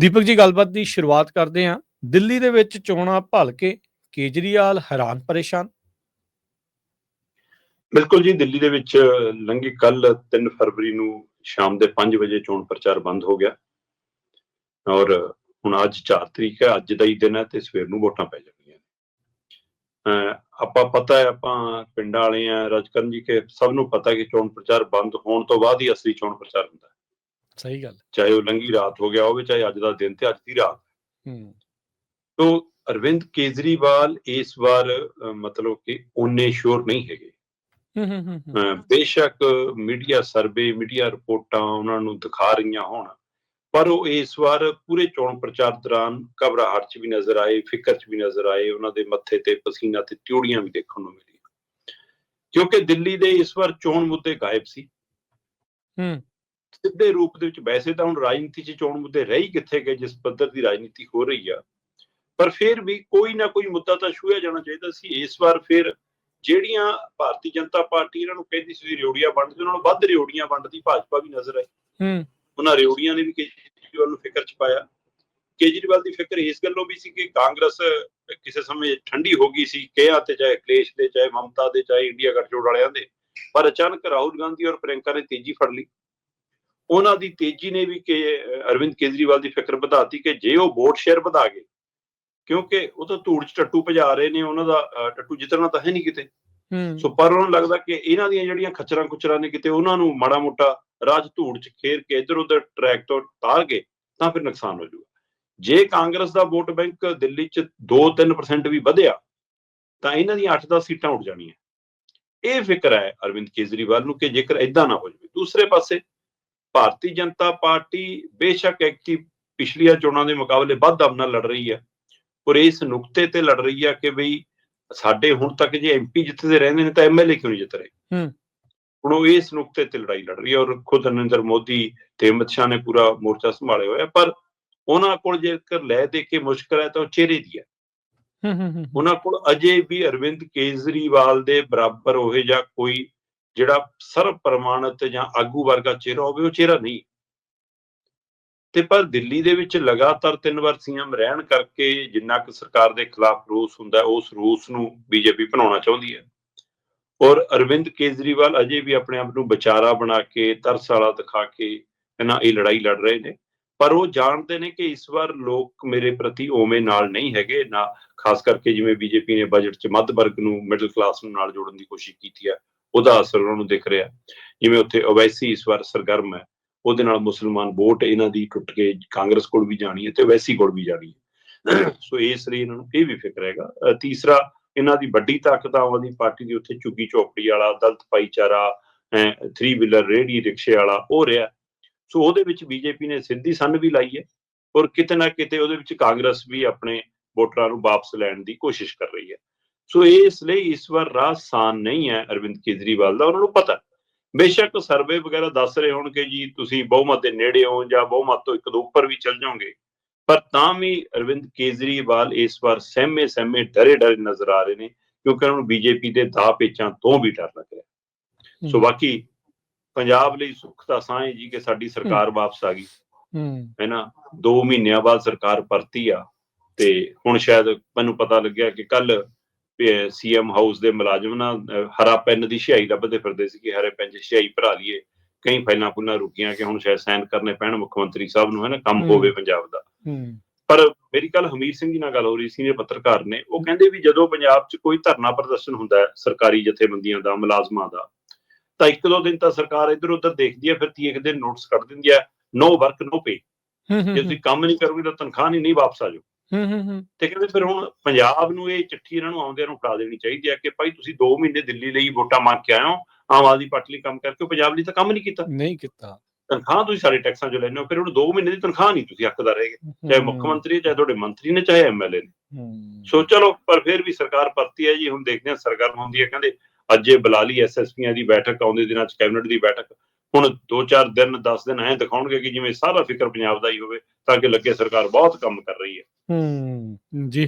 ਦੀਪਕ ਜੀ, ਗੱਲਬਾਤ ਦੀ ਸ਼ੁਰੂਆਤ ਕਰਦੇ ਹਾਂ। ਦਿੱਲੀ ਦੇ ਵਿੱਚ ਚੋਣਾਂ ਭਲ ਕੇ ਕੇਜਰੀਵਾਲ ਹੈਰਾਨ ਪਰੇਸ਼ਾਨ। ਬਿਲਕੁਲ ਜੀ, ਦਿੱਲੀ ਦੇ ਵਿੱਚ ਲੰਘੀ ਕੱਲ 3 ਫਰਵਰੀ ਨੂੰ ਸ਼ਾਮ ਦੇ 5 ਵਜੇ ਚੋਣ ਪ੍ਰਚਾਰ ਬੰਦ ਹੋ ਗਿਆ। ਔਰ ਹੁਣ ਅੱਜ 4 ਤਰੀਕ ਹੈ, ਅੱਜ ਦਾ ਹੀ ਦਿਨ ਹੈ ਤੇ ਸਵੇਰ ਨੂੰ ਵੋਟਾਂ ਪੈ ਜਾਣਗੀਆਂ। ਅਹ ਆਪਾਂ ਪਤਾ ਹੈ, ਆਪਾਂ ਪਿੰਡਾਂ ਵਾਲੇ ਆ ਰਾਜਕਰਨ ਜੀ, ਕੇ ਸਭ ਨੂੰ ਪਤਾ ਕਿ ਚੋਣ ਪ੍ਰਚਾਰ ਬੰਦ ਹੋਣ ਤੋਂ ਬਾਅਦ ਹੀ ਅਸਲੀ ਚੋਣ ਪ੍ਰਚਾਰ ਹੁੰਦਾ। ਹੈ ਸਹੀ ਗੱਲ ਚਾਹੇ ਉਹ ਲੰਘੀ ਰਾਤ ਹੋ ਗਿਆ ਹੋਵੇ ਚਾਹੇ ਅੱਜ ਦਾ ਦਿਨ ਤੇ ਅੱਜ ਦੀ ਰਾਤ। ਹੂੰ। ਤੋਂ ਅਰਵਿੰਦ ਕੇਜਰੀਵਾਲ ਇਸ ਵਾਰ ਮਤਲਬ ਕਿ ਉਹਨੇ ਸ਼ੋਰ ਨਹੀਂ ਹੈਗੇ। ਹੂੰ ਹੂੰ ਹੂੰ, ਹੂੰ। ਅਹ ਬੇਸ਼ੱਕ ਮੀਡੀਆ ਸਰਵੇ ਮੀਡੀਆ ਰਿਪੋਰਟਾਂ ਉਹਨਾਂ ਨੂੰ ਦਿਖਾ ਰਹੀਆਂ ਹੋਣ ਪਰ ਉਹ ਇਸ ਵਾਰ ਪੂਰੇ ਚੋਣ ਪ੍ਰਚਾਰ ਦੌਰਾਨ ਘਬਰਾਹਟ 'ਚ ਵੀ ਨਜ਼ਰ ਆਏ ਫਿਕਰ 'ਚ ਵੀ ਨਜ਼ਰ ਆਏ ਉਹਨਾਂ ਦੇ ਮੱਥੇ ਤੇ ਪਸੀਨਾ ਤੇ ਤਿਉੜੀਆਂ ਵੀ ਦੇਖਣ ਨੂੰ ਮਿਲੀਆਂ। ਕਿਉਂਕਿ ਦਿੱਲੀ ਦੇ ਇਸ ਵਾਰ ਚੋਣ ਮੁੱਦੇ ਗਾਇਬ ਸੀ। ਹੂੰ। ਸਿੱਧੇ ਰੂਪ ਦੇ ਵਿੱਚ ਵੈਸੇ ਤਾਂ ਹੁਣ ਰਾਜਨੀਤੀ 'ਚ ਚੋਣ ਮੁੱਦੇ ਰਹਿ ਕਿੱਥੇ ਗਏ ਜਿਸ ਪੱਧਰ ਦੀ ਰਾਜਨੀਤੀ ਹੋ ਰਹੀ ਆ। ਪਰ ਫਿਰ ਵੀ ਕੋਈ ਨਾ ਕੋਈ ਮੁੱਦਾ ਤਾਂ ਛੂਹਿਆ ਜਾਣਾ ਚਾਹੀਦਾ ਸੀ। ਇਸ ਵਾਰ ਫਿਰ ਜਿਹੜੀਆਂ ਭਾਰਤੀ ਜਨਤਾ ਪਾਰਟੀ ਇਹਨਾਂ ਨੂੰ ਕਹਿੰਦੀ ਸੀ ਰਿਓੜੀਆਂ ਵੰਡਦੇ ਉਹਨਾਂ ਨੂੰ ਵੱਧ ਰਿਓੜੀਆਂ ਵੰਡਦੀ ਭਾਜਪਾ ਵੀ ਨਜ਼ਰ ਆਈ। ਹੂੰ। ਉਹਨਾਂ ਰਿਓੜੀਆਂ ਨੇ ਵੀ ਕੇਜਰੀਵਾਲ ਨੂੰ ਫਿਕਰ ਚ ਪਾਇਆ। ਕੇਜਰੀਵਾਲ ਦੀ ਫਿਕਰ ਇਸ ਗੱਲੋਂ ਵੀ ਸੀ ਕਿ ਕਾਂਗਰਸ ਕਿਸੇ ਸਮੇਂ ਠੰਡੀ ਹੋ ਗਈ ਸੀ ਕਿਹਾ ਤੇ ਚਾਹੇ ਕਲੇਸ਼ ਦੇ ਚਾਹੇ ਮਮਤਾ ਦੇ ਚਾਹੇ ਇੰਡੀਆ ਗੱਠਜੋੜ ਵਾਲਿਆਂ ਦੇ। ਪਰ ਅਚਾਨਕ ਰਾਹੁਲ ਗਾਂਧੀ ਔਰ ਪ੍ਰਿਯੰਕਾ ਨੇ ਤੇਜ਼ੀ ਫੜ ਲਈ। ਉਹਨਾਂ ਦੀ ਤੇਜ਼ੀ ਨੇ ਵੀ ਕਿ ਅਰਵਿੰਦ ਕੇਜਰੀਵਾਲ ਦੀ ਫਿਕਰ ਵਧਾਤੀ ਕਿ ਜੇ ਉਹ ਵੋਟ ਸ਼ੇਅਰ ਵਧਾ ਗਏ ਕਿਉਂਕਿ ਉਹ ਤਾਂ ਧੂੜ ਚ ਟੱਟੂ ਭਜਾ ਰਹੇ ਨੇ ਉਹਨਾਂ ਦਾ ਟੱਟੂ ਜਿੱਤਣਾ ਤਾਂ ਹੈ ਨਹੀਂ ਕਿਤੇ। ਹੂੰ। ਸੋ ਪਰ ਉਹਨਾਂ ਨੂੰ ਲੱਗਦਾ ਕਿ ਇਹਨਾਂ ਦੀਆਂ ਜਿਹੜੀਆਂ ਖਚਰਾਂ ਕੁਚਰਾਂ ਨੇ ਕਿਤੇ ਉਹਨਾਂ ਨੂੰ ਮਾੜਾ ਮੋਟਾ ਰਾਜ ਧੂੜ ਚ ਖੇਰ ਕੇ ਇਧਰ ਉਧਰ ਟਰੈਕ ਤੋਂ ਤਾਰ ਗਏ ਤਾਂ ਫਿਰ ਨੁਕਸਾਨ ਹੋ ਜਾਊਗਾ। ਜੇ ਕਾਂਗਰਸ ਦਾ ਵੋਟ ਬੈਂਕ ਦਿੱਲੀ ਚ 2-3% ਵੀ ਵਧਿਆ ਤਾਂ ਇਹਨਾਂ ਦੀਆਂ 8-10 ਸੀਟਾਂ ਉੱਡ ਜਾਣੀਆਂ। ਇਹ ਫਿਕਰ ਹੈ ਅਰਵਿੰਦ ਕੇਜਰੀਵਾਲ ਨੂੰ ਕਿ ਜੇਕਰ ਇਦਾਂ ਨਾ ਹੋ ਜਾਵੇ। ਦੂਸਰੇ ਪਾਸੇ ਭਾਰਤੀ ਜਨਤਾ ਪਾਰਟੀ ਬੇਸ਼ੱਕ ਐਕਟੀ ਪਿਛਲੀਆਂ ਚੋਣਾਂ ਦੇ ਮੁਕਾਬਲੇ ਵੱਧ ਦਮ ਨਾਲ ਲੜ ਰਹੀ ਹੈ ਔਰ ਇਸ ਨੁਕਤੇ ਤੇ ਲੜ ਰਹੀ ਹੈ ਕਿ ਬਈ ਸਾਡੇ ਹੁਣ ਤੱਕ ਜੇ ਐਮਪੀ ਜਿੱਤਦੇ ਰਹਿੰਦੇ ਨੇ ਤਾਂ ਐਮਐਲਏ ਕਿਉਂ ਨਹੀਂ ਜਿੱਤ ਰਹੇ? ਹੂੰ। ਹੁਣ ਉਹ ਇਸ ਨੁਕਤੇ ਤੇ ਲੜਾਈ ਲੜ ਰਹੀ ਹੈ ਔਰ ਖੁਦ ਨਰਿੰਦਰ ਮੋਦੀ ਤੇ ਅਮਿਤ ਸ਼ਾਹ ਨੇ ਪੂਰਾ ਮੋਰਚਾ ਸੰਭਾਲਿਆ ਹੋਇਆ ਪਰ ਉਹਨਾਂ ਕੋਲ ਜੇਕਰ ਲੈ ਦੇ ਕੇ ਮੁਸ਼ਕਲ ਹੈ ਤਾਂ ਉਹ ਚਿਹਰੇ ਦੀ ਹੈ। ਹੂੰ ਹੂੰ ਹੂੰ ਉਹਨਾਂ ਕੋਲ ਅਜੇ ਵੀ ਅਰਵਿੰਦ ਕੇਜਰੀਵਾਲ ਦੇ ਬਰਾਬਰ ਹੋਏ ਜਾਂ ਕੋਈ ਜਿਹੜਾ ਸਰਵ ਪ੍ਰਮਾਣਿਤ ਜਾਂ ਆਗੂ ਵਰਗਾ ਚਿਹਰਾ ਹੋਵੇ, ਉਹ ਚਿਹਰਾ ਨਹੀਂ। ਤੇ ਪਰ ਦਿੱਲੀ ਦੇ ਵਿੱਚ ਲਗਾਤਾਰ ਤਿੰਨ ਵਾਰ ਸੀਐਮ ਰਹਿਣ ਕਰਕੇ ਜਿੰਨਾ ਕੁ ਸਰਕਾਰ ਦੇ ਖਿਲਾਫ ਰੋਸ ਹੁੰਦਾ, ਉਸ ਰੋਸ ਨੂੰ ਬੀਜੇਪੀ ਬਣਾਉਣਾ ਚਾਹੁੰਦੀ ਹੈ। ਔਰ ਅਰਵਿੰਦ ਕੇਜਰੀਵਾਲ ਅਜੇ ਵੀ ਆਪਣੇ ਆਪ ਨੂੰ ਵਿਚਾਰਾ ਬਣਾ ਕੇ ਤਰਸ ਵਾਲਾ ਦਿਖਾ ਕੇ, ਇਹਨਾਂ ਇਹ ਲੜਾਈ ਲੜ ਰਹੇ ਨੇ। ਪਰ ਉਹ ਜਾਣਦੇ ਨੇ ਕਿ ਇਸ ਵਾਰ ਲੋਕ ਮੇਰੇ ਪ੍ਰਤੀ ਓਵੇਂ ਨਾਲ ਨਹੀਂ ਹੈਗੇ, ਨਾ, ਖਾਸ ਕਰਕੇ ਜਿਵੇਂ ਬੀਜੇਪੀ ਨੇ ਬਜਟ 'ਚ ਮੱਧ ਵਰਗ ਨੂੰ, ਮਿਡਲ ਕਲਾਸ ਨੂੰ ਨਾਲ ਜੋੜਨ ਦੀ ਕੋਸ਼ਿਸ਼ ਕੀਤੀ ਹੈ। ਉਹਦਾ ਅਸਰ ਉਹਨਾਂ ਨੂੰ ਦਿਖ ਰਿਹਾ। ਜਿਵੇਂ ਉੱਥੇ ਓਵੈਸੀ ਇਸ ਵਾਰ ਸਰਗਰਮ ਹੈ, ਉਹਦੇ ਨਾਲ ਮੁਸਲਮਾਨ ਵੋਟ ਇਹਨਾਂ ਦੀ ਟੁੱਟ ਕੇ ਕਾਂਗਰਸ ਕੋਲ ਵੀ ਜਾਣੀ ਹੈ ਤੇ ਓਵੈਸੀ ਕੋਲ ਵੀ ਜਾਣੀ ਹੈ। ਸੋ ਇਸ ਲਈ ਇਹਨਾਂ ਨੂੰ ਇਹ ਵੀ ਫਿਕਰ ਹੈਗਾ। ਤੀਸਰਾ, ਇਹਨਾਂ ਦੀ ਵੱਡੀ ਤਾਕਤ ਆਮ ਆਦਮੀ ਪਾਰਟੀ ਦੀ ਉੱਥੇ ਚੁੱਗੀ ਝੋਪੜੀ ਵਾਲਾ, ਦਲਤ ਭਾਈਚਾਰਾ 3 ਵੀਲਰ ਰੇੜੀ ਰਿਕਸ਼ੇ ਵਾਲਾ, ਉਹ ਰਿਹਾ। ਸੋ ਉਹਦੇ ਵਿੱਚ ਬੀਜੇਪੀ ਨੇ ਸਿੱਧੀ ਸੰਨ ਵੀ ਲਾਈ ਹੈ ਔਰ ਕਿਤੇ ਨਾ ਕਿਤੇ ਉਹਦੇ ਵਿੱਚ ਕਾਂਗਰਸ ਵੀ ਆਪਣੇ ਵੋਟਰਾਂ ਨੂੰ ਵਾਪਸ ਲੈਣ ਦੀ ਕੋਸ਼ਿਸ਼ ਕਰ ਰਹੀ ਹੈ। ਸੋ ਇਸ ਲਈ ਇਸ ਵਾਰ ਰਾਹ ਆਸਾਨ ਨਹੀਂ ਹੈ ਅਰਵਿੰਦ ਕੇਜਰੀਵਾਲ ਦਾ ਉਹਨਾਂ ਨੂੰ ਪਤਾ ਬੇਸ਼ੱਕ ਸਰਵੇ ਵਗੈਰਾ ਦੱਸ ਰਹੇ ਹੋਣ ਕਿ ਜੀ ਤੁਸੀਂ ਬਹੁਮਤ ਦੇ ਨੇੜੇ ਹੋ ਜਾਂ ਬਹੁਮਤ ਤੋਂ ਇੱਕ ਦੋ ਉੱਪਰ ਵੀ ਚੱਲ ਜਾਓਗੇ। ਪਰ ਤਾਂ ਵੀ ਅਰਵਿੰਦ ਕੇਜਰੀਵਾਲ ਇਸ ਵਾਰ ਸਹਿਮੇ ਸਹਿਮੇ ਡਰੇ ਡਰੇ ਨਜ਼ਰ ਆ ਰਹੇ ਨੇ ਕਿਉਂਕਿ ਉਹਨਾਂ ਨੂੰ ਬੀਜੇਪੀ ਦੇ ਦਾਅ ਪੇਚਾਂ ਤੋਂ ਵੀ ਡਰ ਲੱਗ ਰਿਹਾ। ਸੋ ਬਾਕੀ ਪੰਜਾਬ ਲਈ ਸੁੱਖ ਦਾ ਸਾਹ ਹੈ ਜੀ ਕਿ ਸਾਡੀ ਸਰਕਾਰ ਵਾਪਸ ਆ ਗਈ। ਹੂੰ। ਹੈ ਨਾ 2 ਮਹੀਨਿਆਂ ਬਾਅਦ ਸਰਕਾਰ ਪਰਤੀ ਆ ਤੇ ਹੁਣ ਸ਼ਾਇਦ ਮੈਨੂੰ ਪਤਾ ਲੱਗਿਆ ਕਿ ਕੱਲ ਸੀਐਮ ਹਾਊਸ ਦੇ ਮੁਲਾਜ਼ਮ ਨਾ ਹਰਾ ਪੈਨ ਦੀ ਸਿਆਹੀ ਲੱਭਦੇ ਫਿਰਦੇ ਸੀ ਕਿ ਹਰੇ ਪੈਨ 'ਚ ਸਿਆਹੀ ਭਰਾ ਲਈਏ। ਕਈ ਫਾਈਲਾਂ ਫੁੱਲਾਂ ਰੁਕੀਆਂ ਕਿ ਹੁਣ ਸ਼ਾਇਦ ਸਾਈਨ ਕਰਨੇ ਪੈਣ ਮੁੱਖ ਮੰਤਰੀ ਸਾਹਿਬ ਨੂੰ ਹੈ ਨਾ ਕੰਮ। ਹੋਵੇ ਪੰਜਾਬ ਦਾ। ਪਰ ਮੇਰੀ ਕੱਲ ਹਮੀਰ ਸਿੰਘ ਜੀ ਨਾਲ ਗੱਲ ਹੋ ਰਹੀ ਸੀ ਨੇ ਪੱਤਰਕਾਰ ਨੇ ਉਹ ਕਹਿੰਦੇ ਵੀ ਜਦੋਂ ਪੰਜਾਬ 'ਚ ਕੋਈ ਧਰਨਾ ਪ੍ਰਦਰਸ਼ਨ ਹੁੰਦਾ ਹੈ ਸਰਕਾਰੀ ਜਥੇਬੰਦੀਆਂ ਦਾ ਮੁਲਾਜ਼ਮਾਂ ਦਾ ਤਾਂ ਇੱਕ ਦੋ ਦਿਨ ਤਾਂ ਸਰਕਾਰ ਇੱਧਰ ਉੱਧਰ ਦੇਖਦੀ ਹੈ ਫਿਰ ਤੀ ਇੱਕ ਦਿਨ ਨੋਟਿਸ ਕੱਢ ਦਿੰਦੀ ਹੈ ਨੋ ਵਰਕ ਨੋ ਪੇ ਜੇ ਤੁਸੀਂ ਕੰਮ ਨਹੀਂ ਕਰੋਗੇ ਤਾਂ ਤਨਖਾਹ ਨਹੀਂ ਨਹੀਂ ਵਾਪਸ ਆ ਜਾਓ। ਹੂੰ ਹੂੰ ਹੂੰ। ਤੇ ਕਹਿੰਦੇ ਫਿਰ ਹੁਣ ਪੰਜਾਬ ਨੂੰ ਇਹ ਚਿੱਠੀ ਇਹਨਾਂ ਨੂੰ ਆਉਂਦਿਆਂ ਨੂੰ ਫੜਾ ਦੇਣੀ ਚਾਹੀਦੀ ਹੈ ਕਿ ਭਾਈ ਤੁਸੀਂ 2 ਮਹੀਨੇ ਦਿੱਲੀ ਲਈ ਵੋਟਾਂ ਮੰਗ ਕੇ ਹੋ ਆਮ ਆਦਮੀ ਪਾਰਟੀ ਲਈ ਕੰਮ ਕਰਕੇ ਪੰਜਾਬ ਲਈ ਤਾਂ ਕੰਮ ਨਹੀਂ ਕੀਤਾ। ਨਹੀਂ ਕੀਤਾ। ਤਨਖਾਹ ਤੁਸੀਂ ਸਾਰੇ ਟੈਕਸਾਂ ਚੋਂ ਲੈਂਦੇ ਹੋ ਫਿਰ ਹੁਣ 2 ਮਹੀਨੇ ਦੀ ਤਨਖਾਹ ਨਹੀਂ ਤੁਸੀਂ ਹੱਕਦਾਰ ਰਹੇਗੇ ਚਾਹੇ ਮੁੱਖ ਮੰਤਰੀ ਚਾਹੇ ਤੁਹਾਡੇ ਮੰਤਰੀ ਨੇ ਚਾਹੇ ਐਮਐਲਏ ਨੇ। ਸੋ ਚਲੋ ਪਰ ਫਿਰ ਵੀ ਸਰਕਾਰ ਪਰਤੀ ਹੈ ਜੀ ਹੁਣ ਦੇਖਦੇ ਹਾਂ ਸਰਗਰਮ ਹੁੰਦੀ ਹੈ ਕਹਿੰਦੇ ਅੱਜ ਇਹ ਬੁਲਾ ਲਈ ਐਸਐਸਪੀਆਂ ਦੀ ਬੈਠਕ ਆਉਂਦੇ ਦਿਨਾਂ ਚ ਕੈਬਨਿਟ ਦੀ ਬੈਠਕ। ਹੁਣ 2-4 ਦਿਨ 10 ਦਿਨ ਐਂ ਦਿਖਾਉਣਗੇ ਕਿ ਜਿਵੇਂ ਸਾਰਾ ਫਿਕਰ ਪੰਜਾਬ ਦਾ ਹੀ ਹੋਵੇ ਤਾਂ ਕਿ ਲੱਗੇ ਸਰਕਾਰ ਬਹੁਤ ਕੰਮ ਕਰ ਰਹੀ ਹੈ। ਹੂੰ। ਜੀ।